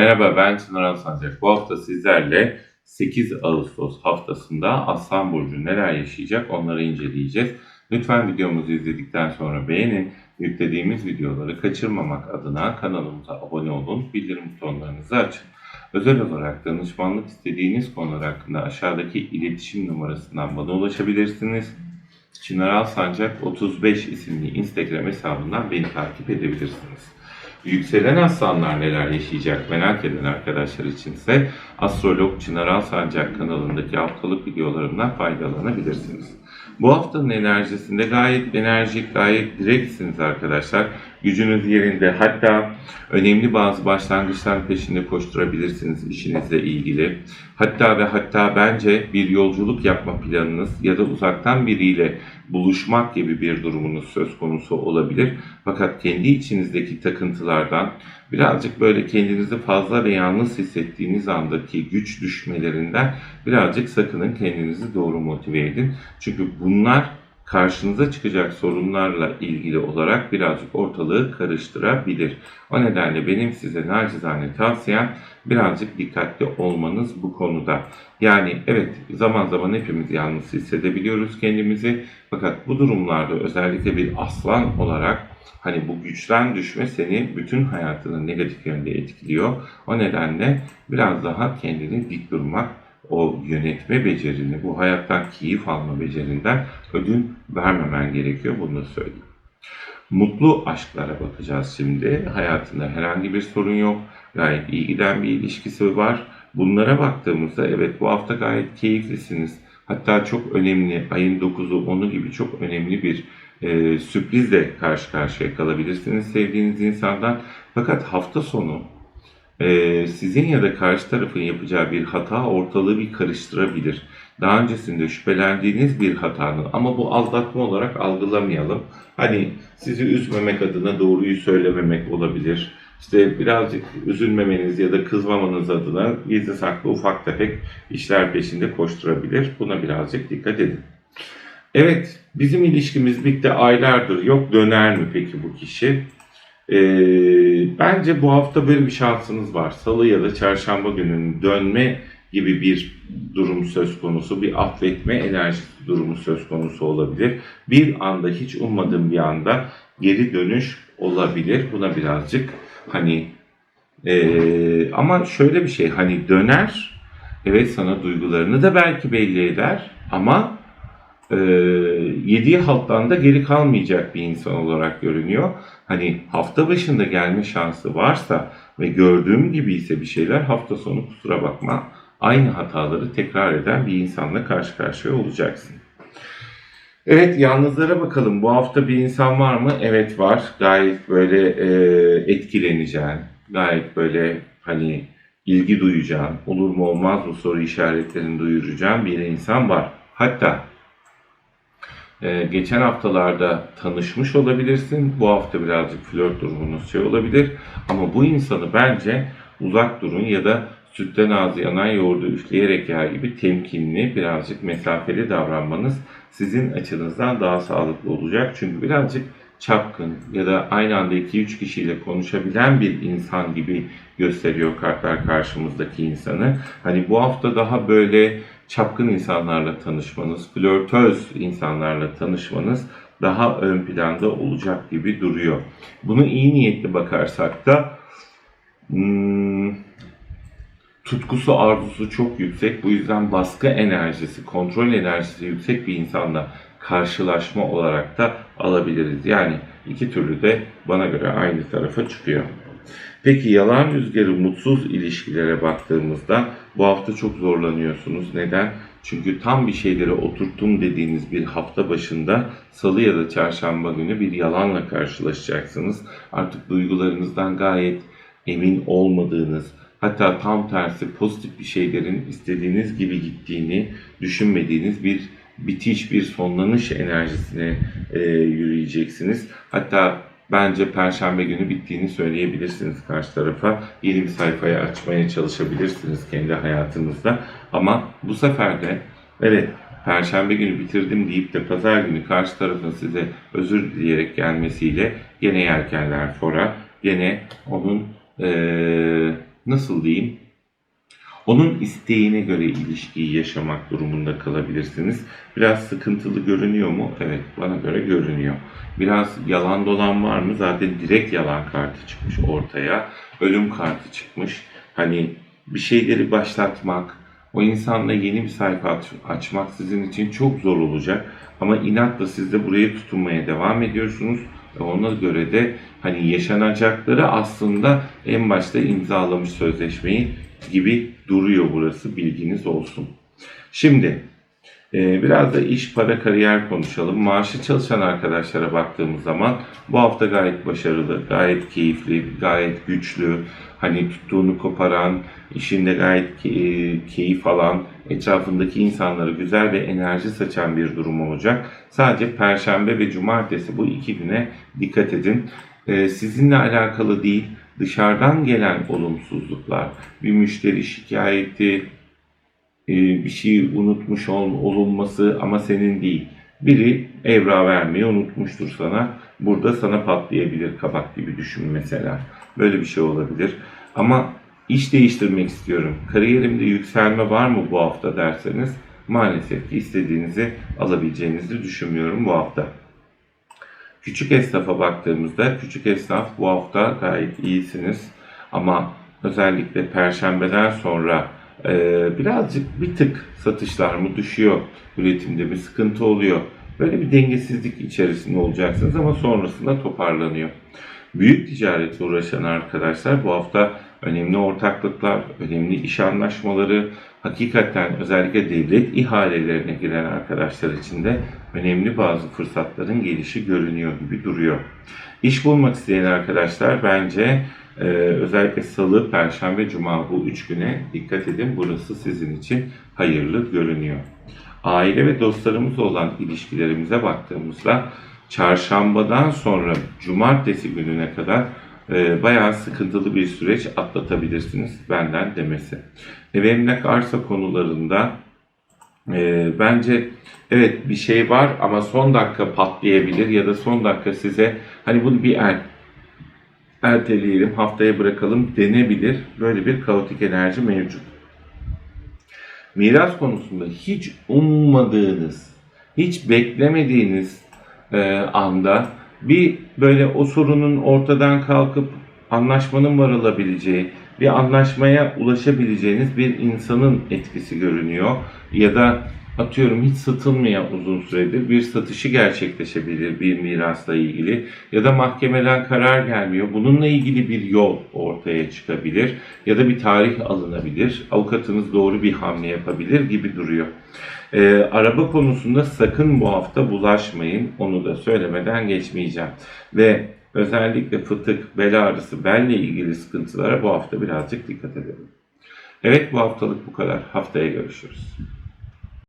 Merhaba ben Çınar Alsancak. Bu hafta sizlerle 8 Ağustos haftasında Aslan Burcu neler yaşayacak onları inceleyeceğiz. Lütfen videomuzu izledikten sonra beğenin. Yüklediğimiz videoları kaçırmamak adına kanalımıza abone olun. Bildirim butonlarınızı açın. Özel olarak danışmanlık istediğiniz konular hakkında aşağıdaki iletişim numarasından bana ulaşabilirsiniz. Çınar Alsancak 35 isimli Instagram hesabından beni takip edebilirsiniz. Yükselen aslanlar neler yaşayacak merak eden arkadaşlar içinse Astrolog Çınar Alsancak kanalındaki haftalık videolarından faydalanabilirsiniz. Bu haftanın enerjisinde gayet enerjik, gayet direktsiniz arkadaşlar. Gücünüz yerinde hatta önemli bazı başlangıçlar peşinde koşturabilirsiniz işinizle ilgili. Hatta ve hatta bence bir yolculuk yapma planınız ya da uzaktan biriyle buluşmak gibi bir durumunuz söz konusu olabilir. Fakat kendi içinizdeki takıntılardan birazcık böyle kendinizi fazla ve yalnız hissettiğiniz andaki güç düşmelerinden birazcık sakının kendinizi doğru motive edin. Çünkü bunlar karşınıza çıkacak sorunlarla ilgili olarak birazcık ortalığı karıştırabilir. O nedenle benim size nacizane tavsiyem birazcık dikkatli olmanız bu konuda. Yani evet zaman zaman hepimiz yalnız hissedebiliyoruz kendimizi. Fakat bu durumlarda özellikle bir aslan olarak hani bu güçten düşme seni bütün hayatını negatif yönde etkiliyor. O nedenle biraz daha kendini dik durmak o yönetme becerini, bu hayattan keyif alma becerinden ödün vermemen gerekiyor. Bunu da söyleyeyim. Mutlu aşklara bakacağız şimdi. Hayatında herhangi bir sorun yok. Gayet iyi giden bir ilişkisi var. Bunlara baktığımızda evet bu hafta gayet keyiflisiniz. Hatta çok önemli ayın 9'u 10'u gibi çok önemli bir e, sürprizle karşı karşıya kalabilirsiniz sevdiğiniz insandan. Fakat hafta sonu e, sizin ya da karşı tarafın yapacağı bir hata ortalığı bir karıştırabilir. Daha öncesinde şüphelendiğiniz bir hatanın ama bu aldatma olarak algılamayalım. Hani sizi üzmemek adına doğruyu söylememek olabilir. İşte birazcık üzülmemeniz ya da kızmamanız adına gizli saklı ufak tefek işler peşinde koşturabilir. Buna birazcık dikkat edin. Evet, bizim ilişkimiz bitti aylardır. Yok döner mi peki bu kişi? Ee, bence bu hafta böyle bir şansınız var. Salı ya da çarşamba gününün dönme gibi bir durum söz konusu, bir affetme enerjisi durumu söz konusu olabilir. Bir anda hiç ummadığım bir anda geri dönüş olabilir. Buna birazcık hani ee, ama şöyle bir şey hani döner evet sana duygularını da belki belli eder ama e, yediği halttan da geri kalmayacak bir insan olarak görünüyor. Hani hafta başında gelme şansı varsa ve gördüğüm gibi ise bir şeyler hafta sonu kusura bakma aynı hataları tekrar eden bir insanla karşı karşıya olacaksın. Evet yalnızlara bakalım. Bu hafta bir insan var mı? Evet var. Gayet böyle e, etkileneceğin, gayet böyle hani ilgi duyacağın, olur mu olmaz mı soru işaretlerini duyuracağın bir insan var. Hatta ee, geçen haftalarda tanışmış olabilirsin. Bu hafta birazcık flört durumunuz şey olabilir. Ama bu insanı bence uzak durun ya da sütten ağzı yanan yoğurdu üfleyerek yer gibi temkinli, birazcık mesafeli davranmanız sizin açınızdan daha sağlıklı olacak. Çünkü birazcık çapkın ya da aynı anda 2-3 kişiyle konuşabilen bir insan gibi gösteriyor kartlar karşımızdaki insanı. Hani bu hafta daha böyle çapkın insanlarla tanışmanız, flörtöz insanlarla tanışmanız daha ön planda olacak gibi duruyor. Bunu iyi niyetli bakarsak da hmm, tutkusu, arzusu çok yüksek. Bu yüzden baskı enerjisi, kontrol enerjisi yüksek bir insanla karşılaşma olarak da alabiliriz. Yani iki türlü de bana göre aynı tarafa çıkıyor. Peki yalan rüzgarı mutsuz ilişkilere baktığımızda bu hafta çok zorlanıyorsunuz. Neden? Çünkü tam bir şeyleri oturttum dediğiniz bir hafta başında salı ya da çarşamba günü bir yalanla karşılaşacaksınız. Artık duygularınızdan gayet emin olmadığınız, hatta tam tersi pozitif bir şeylerin istediğiniz gibi gittiğini düşünmediğiniz bir bitiş, bir sonlanış enerjisine e, yürüyeceksiniz. Hatta bence perşembe günü bittiğini söyleyebilirsiniz karşı tarafa. Yeni bir sayfayı açmaya çalışabilirsiniz kendi hayatınızda. Ama bu sefer de evet perşembe günü bitirdim deyip de pazar günü karşı tarafın size özür dileyerek gelmesiyle gene yelkenler fora, gene onun ee, nasıl diyeyim? Onun isteğine göre ilişkiyi yaşamak durumunda kalabilirsiniz. Biraz sıkıntılı görünüyor mu? Evet, bana göre görünüyor. Biraz yalan dolan var mı? Zaten direkt yalan kartı çıkmış ortaya. Ölüm kartı çıkmış. Hani bir şeyleri başlatmak, o insanla yeni bir sayfa aç- açmak sizin için çok zor olacak. Ama inatla siz de buraya tutunmaya devam ediyorsunuz. Ve ona göre de hani yaşanacakları aslında en başta imzalamış sözleşmeyi gibi duruyor burası bilginiz olsun. Şimdi e, biraz da iş, para, kariyer konuşalım. Maaşı çalışan arkadaşlara baktığımız zaman bu hafta gayet başarılı, gayet keyifli, gayet güçlü. Hani tuttuğunu koparan, işinde gayet ke- keyif alan, etrafındaki insanlara güzel ve enerji saçan bir durum olacak. Sadece Perşembe ve Cumartesi bu iki güne dikkat edin. E, sizinle alakalı değil, dışarıdan gelen olumsuzluklar, bir müşteri şikayeti, e, bir şeyi unutmuş ol- olunması ama senin değil. Biri evra vermeyi unutmuştur sana. Burada sana patlayabilir kabak gibi düşün mesela. Böyle bir şey olabilir. Ama iş değiştirmek istiyorum. Kariyerimde yükselme var mı bu hafta derseniz maalesef ki istediğinizi alabileceğinizi düşünmüyorum bu hafta. Küçük esnafa baktığımızda küçük esnaf bu hafta gayet iyisiniz. Ama özellikle perşembeden sonra e, birazcık bir tık satışlar mı düşüyor, üretimde bir sıkıntı oluyor. Böyle bir dengesizlik içerisinde olacaksınız ama sonrasında toparlanıyor. Büyük ticaretle uğraşan arkadaşlar bu hafta önemli ortaklıklar, önemli iş anlaşmaları, hakikaten özellikle devlet ihalelerine giren arkadaşlar için de önemli bazı fırsatların gelişi görünüyor gibi duruyor. İş bulmak isteyen arkadaşlar bence e, özellikle salı, perşembe, cuma bu üç güne dikkat edin. Burası sizin için hayırlı görünüyor. Aile ve dostlarımızla olan ilişkilerimize baktığımızda çarşambadan sonra cumartesi gününe kadar e, bayağı sıkıntılı bir süreç atlatabilirsiniz benden demesi. Ev emlak arsa konularında e, bence evet bir şey var ama son dakika patlayabilir ya da son dakika size hani bunu bir er, erteleyelim haftaya bırakalım denebilir. Böyle bir kaotik enerji mevcut. Miras konusunda hiç ummadığınız, hiç beklemediğiniz e, anda bir böyle o sorunun ortadan kalkıp anlaşmanın varılabileceği, bir anlaşmaya ulaşabileceğiniz bir insanın etkisi görünüyor. Ya da atıyorum hiç satılmayan uzun süredir bir satışı gerçekleşebilir bir mirasla ilgili ya da mahkemeden karar gelmiyor. Bununla ilgili bir yol ortaya çıkabilir ya da bir tarih alınabilir. Avukatınız doğru bir hamle yapabilir gibi duruyor. Ee, araba konusunda sakın bu hafta bulaşmayın. Onu da söylemeden geçmeyeceğim. Ve özellikle fıtık, bel ağrısı, belle ilgili sıkıntılara bu hafta birazcık dikkat edelim. Evet bu haftalık bu kadar. Haftaya görüşürüz.